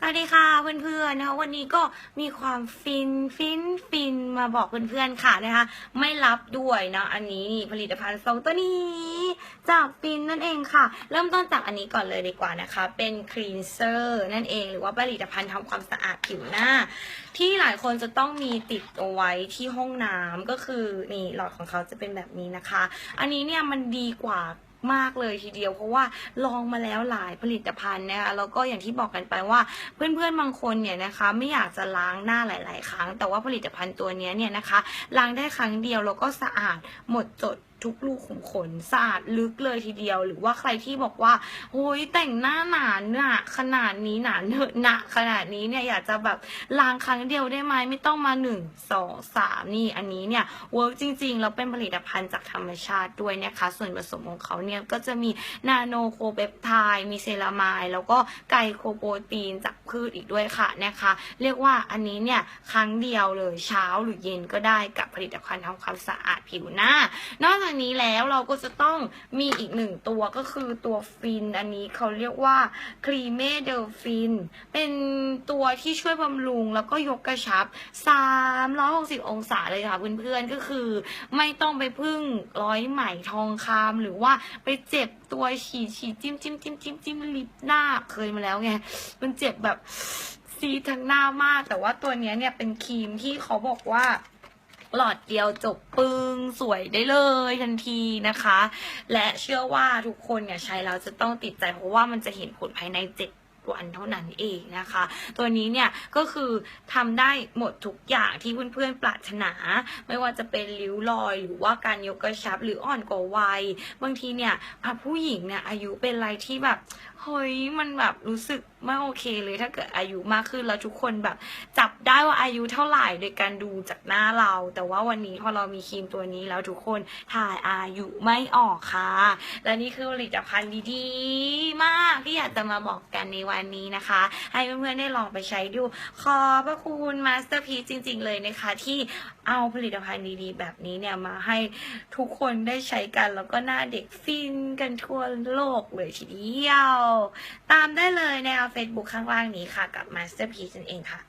สวัสดีค่ะเพื่อนๆนะคะวันนี้ก็มีความฟินฟินฟินมาบอกเพื่อนๆค่ะนะคะ ไม่รับด้วยนะอันนี้นี่ผลิตภัณฑ์สองตัวนี้ จากฟินนั่นเองค่ะ เริ่มต้นจากอันนี้ก่อนเลยดีกว่านะคะ เป็นคลีนเซอร์นั่นเอง หรือว่าผลิตภัณฑ์ทำความสะอาดผิวหน้า ที่หลายคนจะต้องมีติดเอาไว้ที่ห้องน้ำก็คือนี่หลอดของเขาจะเป็นแบบนี้นะคะ อันนี้เนี่ยมันดีกว่า มากเลยทีเดียว เพราะว่าลองมาแล้วหลายผลิตภัณฑ์นะคะแล้วก็อย่างที่บอกกันไปว่าเพื่อนๆบางคนเนี่ยนะคะไม่อยากจะล้างหน้าหลาย ๆ ครั้ง แต่ว่าผลิตภัณฑ์ตัวนี้เนี่ยนะคะล้างได้ครั้งเดียวแล้วก็สะอาดหมดจด ทุกรูกขุมขนสะอาดลึกเลยทีเดียว หรือว่าใครที่บอกว่าโอ้ยแต่งหน้าหนาหนาขนาดนี้หนาเนอะหนาขนาดนี้เนี่ยอยากจะแบบล้างครั้งเดียวได้ไหมไม่ต้องมาหนึ่งสองสามนี่อันนี้เนี่ยเวิร์กจริงๆแล้วเป็นผลิตภัณฑ์จากธรรมชาติด้วยนะคะ ส่วนผสมของเขาเนี่ยก็จะมีนาโนโคเปปไทด์มีเซรามายแล้วก็ไกโคโปรตีนจากพืชอีกด้วยค่ะนะคะ เรียกว่าอันนี้เนี่ยครั้งเดียวเลยเช้าหรือเย็นก็ได้กับผลิตภัณฑ์ทำความสะอาดผิวหน้า นอกจากนี้แล้วเราก็จะต้องมีอีกหนึ่งตัวก็คือตัวฟินอันนี้เขาเรียกว่าครีเมเดลฟินเป็นตัวที่ช่วยบำรุงแล้วก็ยกกระชับ 360 องศาเลยค่ะเพื่อนๆก็คือไม่ต้องไปพึ่งร้อยไหมทองคำหรือว่าไปเจ็บตัวฉีดฉีดจิ้มจิ้มจิ้มจิ้มจิ้มลิปหน้าเคยมาแล้วไงมันเจ็บแบบซีทั้งหน้ามาก แต่ว่าตัวนี้เนี่ยเป็นครีมที่เขาบอกว่าหลอดเดียวจบปึงสวยได้เลยทันทีนะคะ และเชื่อว่าทุกคนเนี่ยใช้แล้วจะต้องติดใจเพราะว่ามันจะเห็นผลภายในเจ็ดวันเท่านั้นเองนะคะ ตัวนี้เนี่ยก็คือทำได้หมดทุกอย่างที่เพื่อนๆปรารถนา ไม่ว่าจะเป็นริ้วรอย หรือว่าการยกกระชับหรืออ่อนกว่าวัย บางทีเนี่ยผู้หญิงเนี่ยอายุเป็นอะไรที่แบบเฮ้ยมันแบบรู้สึกไม่โอเคเลยถ้าเกิดอายุมากขึ้นแล้วทุกคนแบบ จับได้ว่าอายุเท่าไหร่โดยการดูจากหน้าเรา แต่ว่าวันนี้พอเรามีครีมตัวนี้แล้วทุกคนถ่ายอายุไม่ออกค่ะ และนี่คือผลิตภัณฑ์ดีๆ มากที่อยากจะมาบอกกันในวันนี้นะคะ ให้เพื่อนๆได้ลองไปใช้ดู ขอบพระคุณมาสเตอร์พีจริง ๆ เลยนะคะ ที่เอาผลิตภัณฑ์ดีๆ แบบนี้เนี่ยมาให้ทุกคนได้ใช้กันแล้วก็หน้าเด็กฟินกันทั่วโลกเลยทีเดียว ตามได้เลยในเอา Facebook ข้างล่างนี้ค่ะ กับ Masterpiece นั่นเองค่ะ